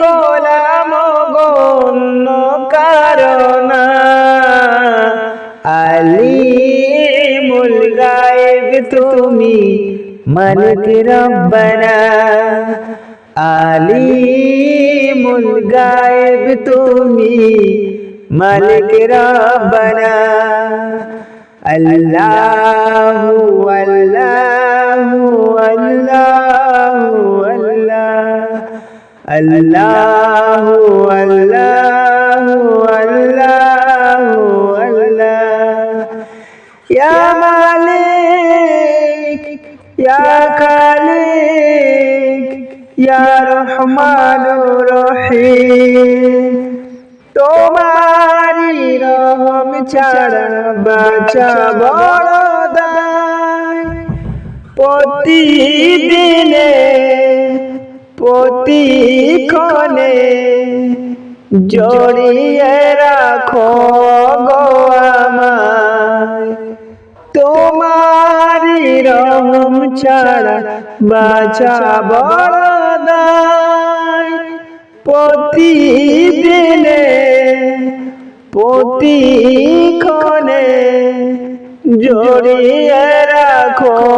গোলাম গণ্য কারণা। আলী মুল গায়েব তুমি মালিক রব্বানা। আলী মুল গায়েব তুমি মালিক রব্বানা। আল্লাহু আল্লাহু আল্লাহু। আল্লাহ আল্লাহু আল্লাহু আল্লাহু। ইয়া মালিক, ইয়া খালিক, ইয়া রহমানুর রহিম। তোমারি রহম ছাড়া বাঁচা বড় দায়। প্রতিদিনে প্রতিক্ষণে জড়িয়ে রাখো গো আমায়। তোমারি রহম ছাড়া বাঁচা বড় দায় প্রতিদিনে, প্রতিক্ষণে জড়িয়ে রাখো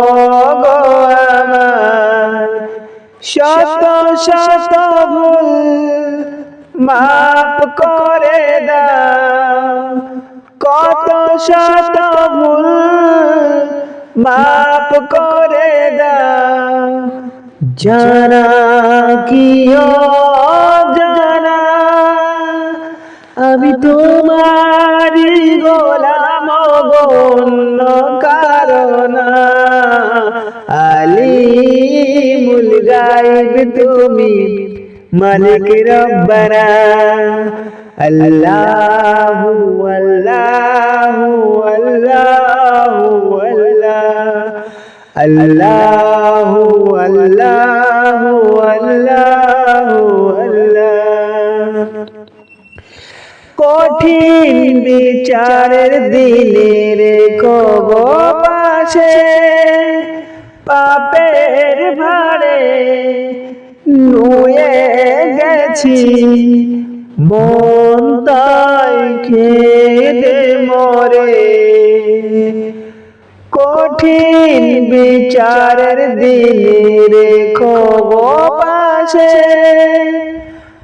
শত শত ভুল মাপ করে দাও। কত শত ভুল মাপ করে দাও। জানা কি জানা আমি তোমারি গোলাম গণ্য তুমি মালিক রব্বানা। আল্লাহু আল্লাহু আল্লাহু আল্লাহ। আল্লাহু আল্লাহু আল্লাহু আল্লাহ। কঠিন বিচারের দিনে রেখো পাশে, পাপের ভারে নুয়ে গেছি। মন তাই খেদে মরে। কঠিন বিচারের দিনে রেখো গো পাশে,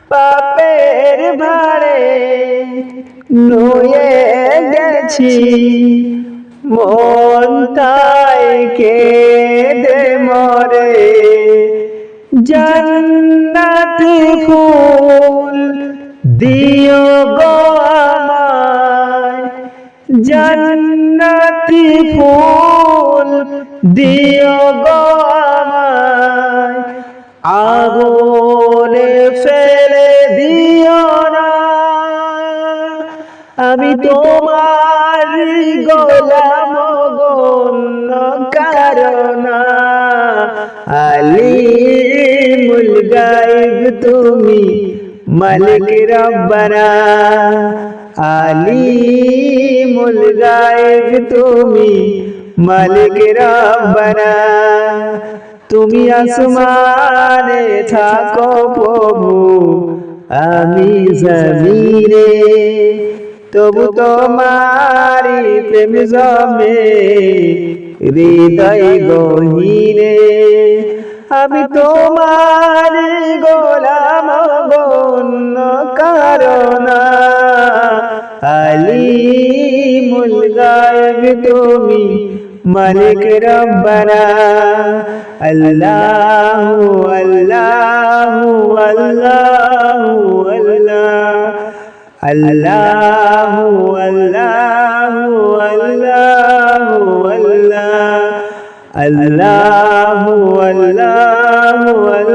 পাপের ভারে নুয়ে গেছি। মন তাই কেঁদে মরে। জান্নাতি ফুল দিও গো আমায়। জান্নাতি ফুল দিও গো আমায়। আগুনে ফেলে দিও না। আমি তোমার গোলাম গণ্য কারণা। আলী গাইব তুমি মালিক রব্বানা, আলী মুল গাইব তুমি মালিক রব্বানা। তুমি আসমানে থাকো প্রভু, আমি জমিনে। তবু তোমারি প্রেম জমে, হৃদয় গহিনে। আমি তোমার কারণা আলী মুল গায়ব তুমি মালিক রব্বানা আল্লাহু আল্লাহু আল্লাহু আল্লাহ আল্লাহু আল্লাহু আল্লাহু আল্লাহ আল্লাহু আল্লাহু আল্লাহ